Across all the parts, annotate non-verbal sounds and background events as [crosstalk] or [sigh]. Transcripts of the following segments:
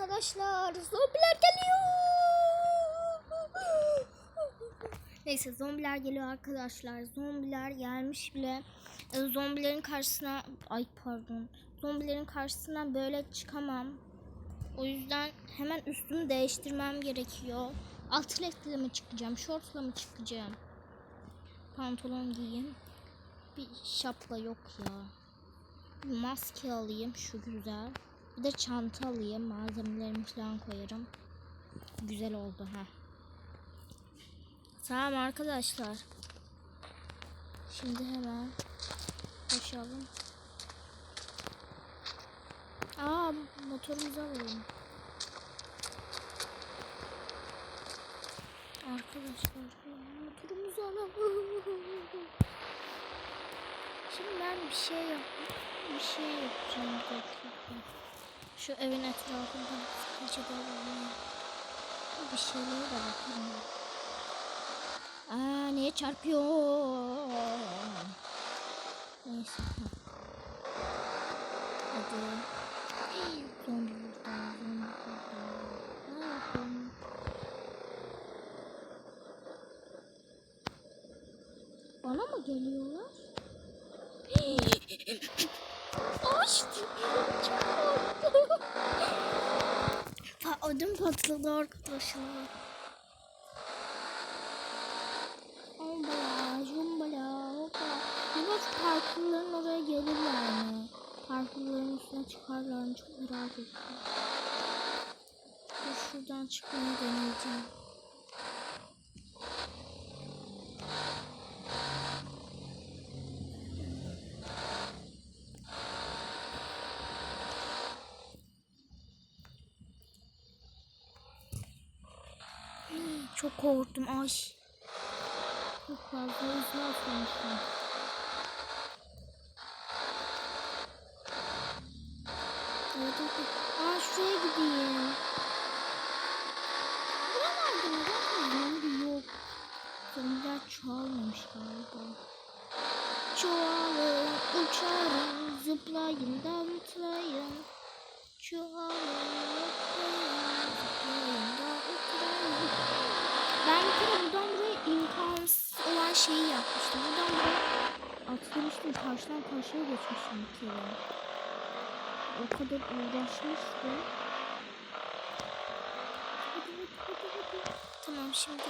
arkadaşlar. Zombiler geliyor. Neyse zombiler geliyor arkadaşlar. Zombiler gelmiş bile. E, zombilerin karşısına ay pardon. Zombilerin karşısına böyle çıkamam. O yüzden hemen üstümü değiştirmem gerekiyor. Altletle mi çıkacağım, şortla mı çıkacağım? Pantolon giyeyim. Bir şapka yok ya. Bir maske alayım şu güzel. Bir de çanta alayım. Malzemelerimi falan koyarım. Güzel oldu ha. Tamam arkadaşlar. Şimdi hemen koşalım. Aa motorumuzu alalım. Arkadaşlar motorumuzu alalım. Şimdi ben bir şey yap bir şey yapacağım dakika. Şu evin etrafında acaba Bir şeylere de bakalım. Aa niye çarpıyor? Neyse. Hadi. Zombi burada, zombi burada. Ne yapayım? Bana mı geliyorlar? Açtı. Çok korktum. Pa ödüm patladı arkadaşlar. Hombala, jumbala, hoppa. Şu parkurların oraya gelirler mi? Parkurların üstüne çıkarlar mı? Çok merak ettim. Şuradan çıkmayı deneyeceğim. Çok korktum ay. Çok fazla hızlı atlamışım. Evet, evet. Aa şuraya gideyim. Buralarda? Bakın zombi yok. Zombiler çoğalmamış galiba. Çoğalın, uçarım, zıplayın, davutlayın. Çoğalın, zıplayın, zıplayın, davutlayın. Ben bir kere buradan buraya imkansız olan şeyi yapmıştım. Buradan buraya atlamıştım. Karşıdan karşıya geçmiştim bir kere. O kadar uğraşmıştım. Hadi hadi hadi hadi. Tamam şimdi.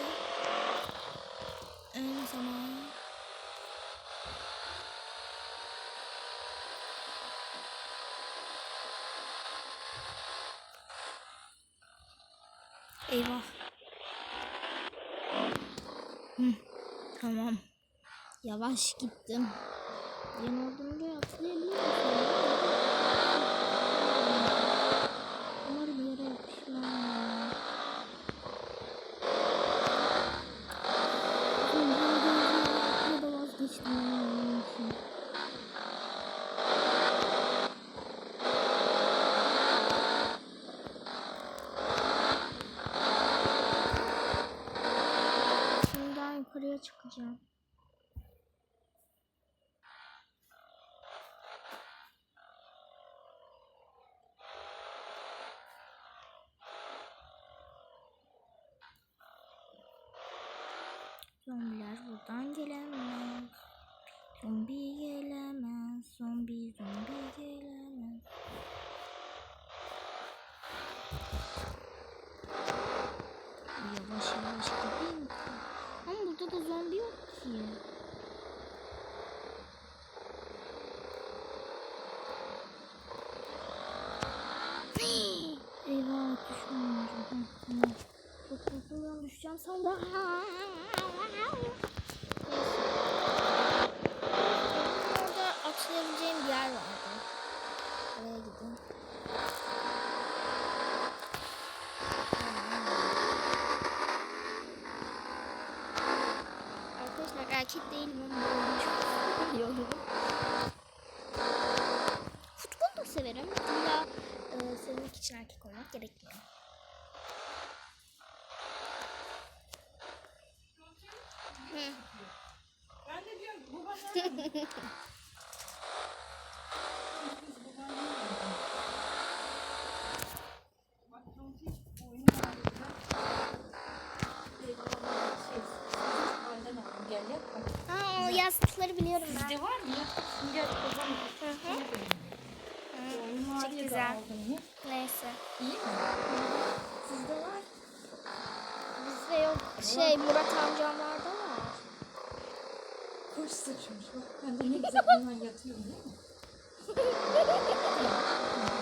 Ön zaman. Eyvah. Hı, tamam. Yavaş gittim. Yan olduğumda atlayabiliyor musun? Umarım yere yapışmam. Ya da vazgeçtim. Yukarıya çıkacağım. Zombiler buradan gelemez. Zombi gelemez. Zombi zombi gelemez. Yavaş yavaş gideyim. Ama burada da zombi yok ki. Eyvah. Hı, Tamam. Korkuyorum düşeceğim sandım. Orada atlayabileceğim bir yer vardı. Oraya gidin. Arkadaşlar erkek değilim ama çok seviyorum. Futbol da severim. İlla e, sevmek için erkek olmak gerekmiyor. Aa, o yastıkları biliyorum ben. Sizde var mı? Şimdi kazan. Hı hı. hı. Ee, çok güzel. Neyse. İyi mi? Sizde var. Bizde yok. Şey Murat amcam vardı. Koş saçım çok. Ben de ne güzel bundan yatıyorum değil mi? [laughs]